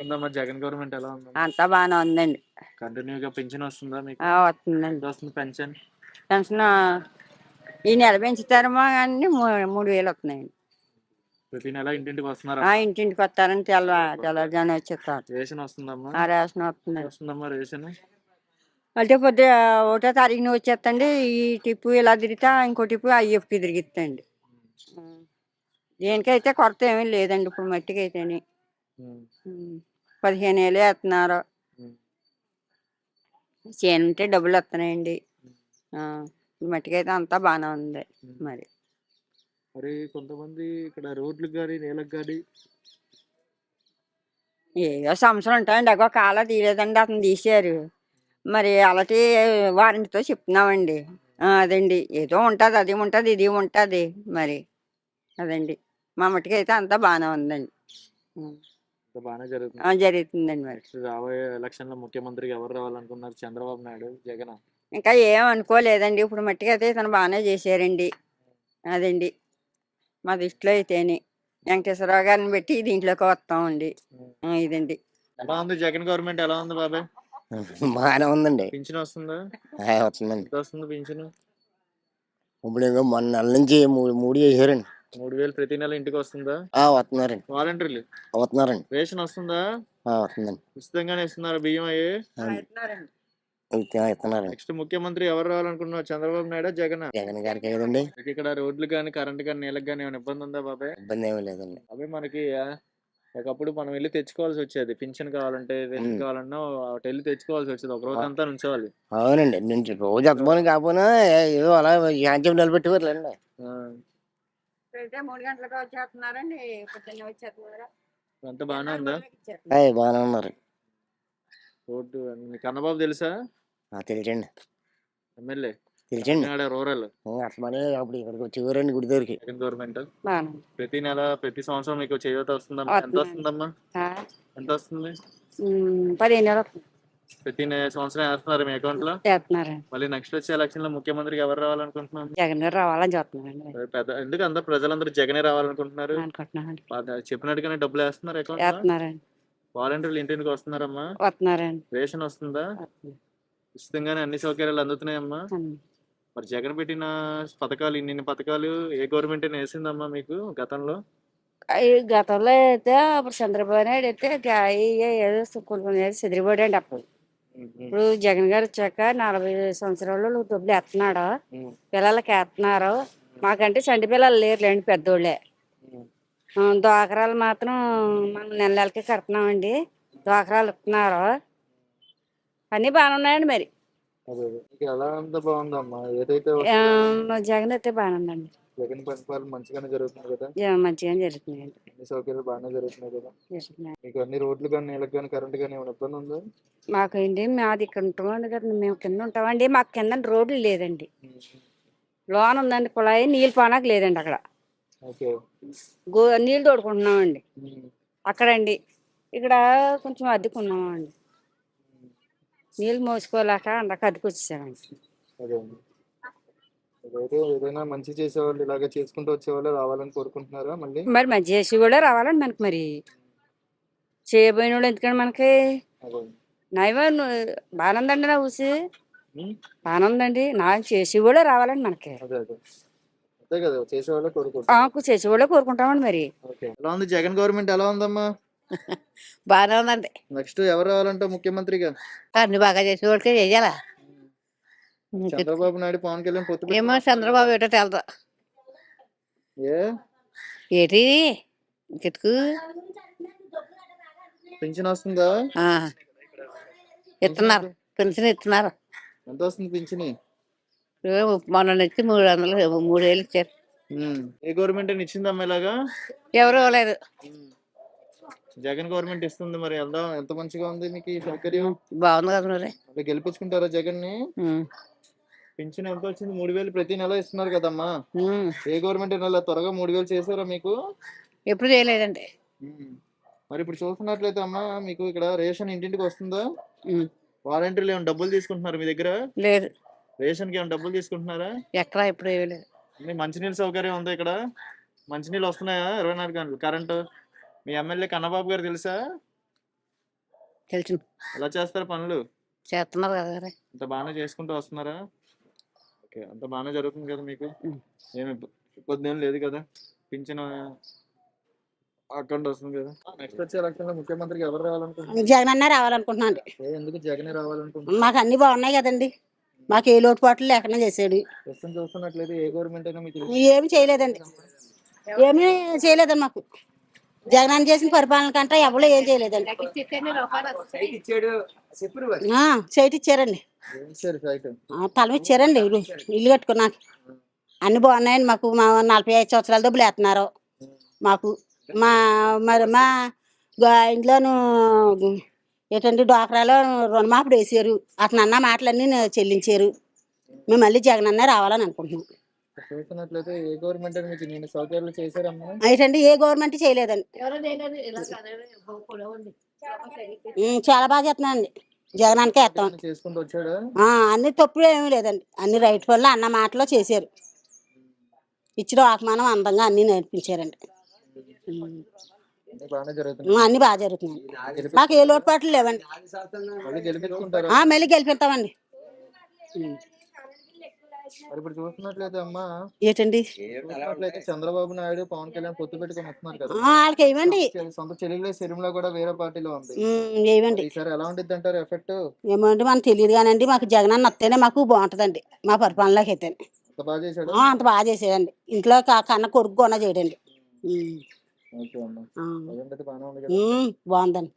ఉందమ్మా జగన్ గవర్నమెంట్ ఎలా ఉంది అంతా బాగానే ఉందండి. కంటిన్యూగా పెన్షన్ వస్తుందా మీకు? వస్తుందండి. వస్తుంది పెన్షన్? పెన్షన్ ఈ నెల పెంచుతారేమో కానీ మూ- మూడు వేలు వస్తున్నాయండి. ప్రతి నెల ఇంటింటికి వస్తున్నారా? ఆ ఇంటింటికి వస్తారని తెల్ల తెల్లజాని వచ్చేస్తారు. రేషన్ వస్తుందమ్మా? ఆ రేషన్ వస్తుందండి. వస్తుందమ్మా రేషన్? అంటే పొద్దు ఒకటో తారీఖున వచ్చేస్తండి ఈ టిప్పు ఇలా తిరిగితే ఇంకో టిప్పు ఐఎఫ్కి తిరిగిస్తండి దేనికైతే కొరత ఏమీ లేదండి ఇప్పుడు మట్టికి అయితేని ఉమ్. పదిహేను వేలు వేస్తున్నారు ఉంటే డబ్బులు వస్తున్నాయండి మట్టికైతే అంతా బాగానే ఉంది. మరి. మరి కొంతమంది ఇక్కడ రోడ్లకు కానీ నేలకు కానీ ఏదో సమస్యలు ఉంటాయండి. అగో కాల తీయలేదండి అతను తీశారు. మరి అలాంటి వారంటీతో చెప్తున్నామండి. అదండి. ఏదో ఉంటుంది అది ఉంటుంది ఇది ఉంటుంది. మరి అదండి. మా మట్టుకు అయితే అంతా బాగానే ఉందండి. బాగానే జరుగుతుంది. ఆ, జరుగుతుందండి మరి. నెక్స్ట్ రాబోయే ఎలక్షన్లో ముఖ్యమంత్రికి ఎవరు రావాలనుకున్నారు? చంద్రబాబు నాయుడు జగన్ ఇంకా ఏం అనుకోలేదండి. ఇప్పుడు మట్టుకు అయితే ఇతను బాగానే చేశారండి. అదండి. మా దృష్టిలో అయితేని. వెంకటేశ్వరరావు గారిని పెట్టి దీంట్లోకి వస్తామండి. ఆ, ఇదండి. ఎలా ఉంది? జగన్ గవర్నమెంట్ ఎలా ఉంది బాబాయ్ బాగానే ఉందండి. పింఛన్ వస్తుందా? హాయ్ వస్తుందండి. ఎంత వస్తుంది పింఛన్? ఇప్పుడు ఇంకా మొన్న నెల నుంచి మూడు మూడు చేశారండి. మూడు వేలు ప్రతి నెల ఇంటికి వస్తుందా? ఆ, వస్తున్నారండి. వాలంటీర్లు? వస్తున్నారండి. రేషన్ వస్తుందా? ఆ, వస్తుందండి. ఉచితంగానే ఇస్తున్నారు బియ్యం అయ్యి ఇస్తున్నారండి. నెక్స్ట్ ముఖ్యమంత్రి ఎవరు రావాలనుకున్నారు చంద్రబాబు నాయుడు జగన్? జగన్ గారికి కదండి ఇక్కడ రోడ్లు కానీ కరెంట్ కానీ నీళ్ళకి కానీ ఏమైనా ఇబ్బంది ఉందా బాబాయ్? ఇబ్బంది ఏమీ లేదండి. అవి మనకి ఆ, ఒకప్పుడు మనం వెళ్ళి తెచ్చుకోవాల్సి వచ్చేది. పింఛన్ కావాలంటే రేషన్. కావాలన్నా అటు వెళ్ళి తెచ్చుకోవాల్సి వచ్చేది. ఒక రోజు అంతా నుంచోవాలి. అవునండి. నుంచి రోజు అత్తమని కాకపోయినా ఏదో అలా నిలబెట్టేవారులేండి ఆ, అయితే మూడు గంటలకు వచ్చేస్తున్నారండి పొద్దున్నే వచ్చేస్తున్నారా? అంత బాగానే ఉందా? హాయ్ బాగానే ఉన్నారు. రోడ్డు మీ కన్నబాబు తెలుసా? ఆ, తెలుసండి ఎమ్మెల్యే. తెలుసండి కాకినాడ రూరల్. అసలు అప్పుడు ఇక్కడికి వచ్చేవారండి గుడి దగ్గరికి. జగన్ గవర్నమెంట్. ప్రతి నెల ప్రతి సంవత్సరం మీకు చేయూత వస్తుందమ్మా. ఎంత వస్తుంది. వస్తుందమ్మా? ఎంత వస్తుంది? పదిహేను వేలు వస్తుంది. ప్రతి సంవత్సరం వేస్తున్నారు మీ అకౌంట్లో మళ్ళీ నెక్స్ట్ వచ్చే ఎలక్షన్లో ముఖ్యమంత్రికి ఎవరు రావాలనుకుంటున్నారు జగన్ గారు రావాలని చూస్తున్నారండి పెద్ద ఎందుకు అందరు ప్రజలందరూ జగనే రావాలనుకుంటున్నారు అనుకుంటున్నానండి వాళ్ళ చెప్పినట్టుగానే డబ్బులు వేస్తున్నారు అకౌంట్లో వాలంటీర్లు ఇంటింటికి వస్తున్నారమ్మా వస్తున్నారండి రేషన్ వస్తుందా వస్తున్నారు. ఉచితంగానే అన్ని సౌకర్యాలు అందుతున్నాయమ్మా అన్ని. మరి జగన్ పెట్టిన పథకాలు ఇన్ని ఇన్ని పథకాలు ఏ గవర్నమెంట్ వేసిందమ్మా మీకు గతంలో ఈ గతంలో అయితే అప్పుడు చంద్రబాబు నాయుడు అయితే గా- ఈ- ఈ ఏదో అప్పుడు ఇప్పుడు జగన్ గారు వచ్చాక నలభై సంవత్సరాలు డబ్బులు ఎత్తున్నాడు. పిల్లలకి ఎత్తున్నారు మాకంటే చంటి పిల్లలు లేరులేండి పెద్దోళ్ళే. దోకరాలు మాత్రం మనం నెల నెలకి కడుతున్నామండి. దోకరాలు ఇస్తున్నారు? అన్నీ బాగానే ఉన్నాయండి మరి. జగన్ అయితే బాగానే ఉందండి జగన్ పరిపాలన మంచిగానే జరుగుతుంది కదా? జ- మంచిగా జరుగుతున్నాయండి అన్ని సౌకర్యాలు బాగానే జరుగుతున్నాయి కదా? జరుగుతున్నాయి. మీకు అన్ని రోడ్లు కానీ నీళ్ళకి కానీ కరెంట్ కానీ ఏమైనా ఇబ్బంది ఉందా? మాకు ఏంటి మాది ఇక్కడ ఉంటామండి కదా మేము కింద ఉంటామండి. మాకు కింద రోడ్లు లేదండి. లోన్ ఉందండి కుళాయి నీళ్ళు పోనాక లేదండి అక్కడ. ఓకే. గో నీళ్ళు తోడుకుంటున్నామండి. అక్కడండి. ఇక్కడ కొంచెం అద్దెకున్నామండి. నీళ్ళు మోసుకోలేక అందక అద్దెకు ఏదైనా మంచి చేసేవాళ్ళు ఇలాగే చేసుకుంటూ వచ్చేవాళ్ళు రావాలని కోరుకుంటున్నారా మళ్ళీ? మరి మంచి చేసి కూడా రావాలండి మనకి మరి. చేయబోయిన వాళ్ళు ఎందుకండి మనకి? అదే. నైవన్ బాగానే ఉందండి నా ఊసి? ఉమ్. బాగానే ఉందండి నాకు చేసి కూడా రావాలండి మనకి. అంతే కదా చేసేవాళ్ళే కోరుకుంటామండి మరి. ఎలా ఉంది? జగన్ గవర్నమెంట్ ఎలా ఉందమ్మా? బాగానే ఉందండి. నెక్స్ట్ ఎవరు రావాలంటే ముఖ్యమంత్రిగా? అన్ని బాగా చేసి వాడికే చెయ్యాలా చంద్రబాబు నాయుడు పవన్ కళ్యాణ్ పొత్తు ఏమో. చంద్రబాబు ఏటో తెలదు? ఏ? ఏటి? కిటుకు పింఛన్ వస్తుందా? ఇస్తున్నారు. పెన్షన్ ఇస్తున్నారు. ఎంత వస్తుంది ఇదిగో మొన్న నుంచి మూడు వందలు మూడు వేలు ఇచ్చారు. ఏ గవర్నమెంట్ ఇచ్చిందమ్మా ఇలాగా? ఎవరు ఇవ్వలేదు. జగన్ గవర్నమెంట్ ఇస్తుంది మరి వెళ్దాం. ఎంత మంచిగా ఉంది మీకు ఈ సౌకర్యం? బాగుంది కదా మరి. గెలిపించుకుంటారా జగన్ని పింఛన్ ఎంత వచ్చింది? మూడు వేలు ప్రతి నెల ఇస్తున్నారు కదమ్మా. ఉమ్. ఏ గవర్నమెంట్ నెల త్వరగా మూడు వేలు చేశారా మీకు? ఎప్పుడు చేయలేదండి. ఉమ్. మరి ఇప్పుడు చూస్తున్నట్లయితే అమ్మా మీకు ఇక్కడ రేషన్ ఇంటింటికి వస్తుందా? ఉమ్, వాలంటీర్లు ఏమైనా డబ్బులు తీసుకుంటున్నారు మీ దగ్గర? లేదు. రేషన్కి ఏమైనా డబ్బులు తీసుకుంటున్నారా? ఎక్కడ ఎప్పుడు ఇవ్వలేదు అన్ని మంచినీళ్ళ సౌకర్యం ఉందా ఇక్కడ? మంచినీళ్ళు వస్తున్నాయా? ఇరవై నాలుగు గంటలు కరెంటు? మీ ఎమ్మెల్యే కన్నబాబు గారు తెలుసా? తెలుసు. ఎలా చేస్తారు పనులు? చేస్తున్నారు కదా మరి. అంత బాగానే చేసుకుంటూ వస్తున్నారా? ఓకే. అంత బాగానే జరుగుతుంది కదా మీకు. ఏమి ఇబ్బ- ఇబ్బంది ఏం లేదు కదా? పింఛన్ అకౌంట్ వస్తుంది కదా? నెక్స్ట్ వచ్చే ఎలక్షన్లో ముఖ్యమంత్రికి ఎవరు రావాలనుకుంటున్నారు? జగన్ అన్న రావాలనుకుంటున్నాను ఏ, ఎందుకు జగనే రావాలనుకుంటున్నారు? మాకు అన్ని బాగున్నాయి కదండి. మాకు ఏ లోటుపాట్లు లేకుండా చేసాడు. ప్రస్తుతం చూస్తున్నట్లయితే ఏ గవర్నమెంట్ అయినా మీకు. ఏమి చేయలేదండి. ఏమీ చేయలేదండి మాకు. జగన్ అన్న చేసిన పరిపాలన కంటే ఎవరు ఏం చేయలేదండి. ఆ, స్థలం ఇచ్చారండి ఇల్లు కట్టుకున్నాక. అన్ని బాగున్నాయండి మాకు మా నలభై ఐదు సంవత్సరాల డబ్బులు వేస్తున్నారు. మాకు మా మరి మా ఇంట్లోను ఏంటంటే డ్వాక్రాలో రుణమాపుడు వేసారు అతను అన్న మాటలన్నీ నే- చెల్లించారు. మేము మళ్ళీ జగన్ అన్న రావాలని అనుకుంటున్నాం. చూస్తున్నట్లయితే ఏ గవర్నమెంట్ అయినా మీకు నేను సౌకర్యాలు చేశారమ్మా? ఏంటంటే ఏ గవర్నమెంట్ చేయలేదండి. చాలా బాగా చేస్తున్నానండి జగన్ అన్నకే వేస్తాం చేసుకుంటూ వచ్చాడా? అన్ని తప్పులు ఏమీ లేదండి. అన్ని రైట్ పనులు అన్న మాటలో చేశారు. ఇచ్చిన ఆకమానం అందంగా అన్ని నేర్పించారండి. అన్నీ బాగా జరుగుతున్నాయి. మాకు ఏ లోటుపాట్లు లేవండి. మళ్ళీ గెలిపిస్తామండి. మరి ఇప్పుడు చూస్తున్నట్లయితే అమ్మా ఏంటండి? చంద్రబాబు నాయుడు పవన్ కళ్యాణ్ పొత్తు పెట్టుకొని వస్తున్నారు కదా. వాళ్ళకి ఏమండి? సొంత చెల్లెలే సిరిమల కూడా వేరే పార్టీలో ఉంది. ఏమండి? ఈసారి ఎలా ఉండిద్ది అంటారు ఎఫెక్ట్? ఏమండి మనకు తెలియదు కానండి మాకు జగన్ అన్న వస్తేనే మాకు బాగుంటుందండి మా పరిపాలనలోకి అయితే అంత బాగా చేశాడు? అంత బాగా చేసేదండి ఇంట్లో కన్న కొడుకు కొన చేయడండి. బాగుందండి.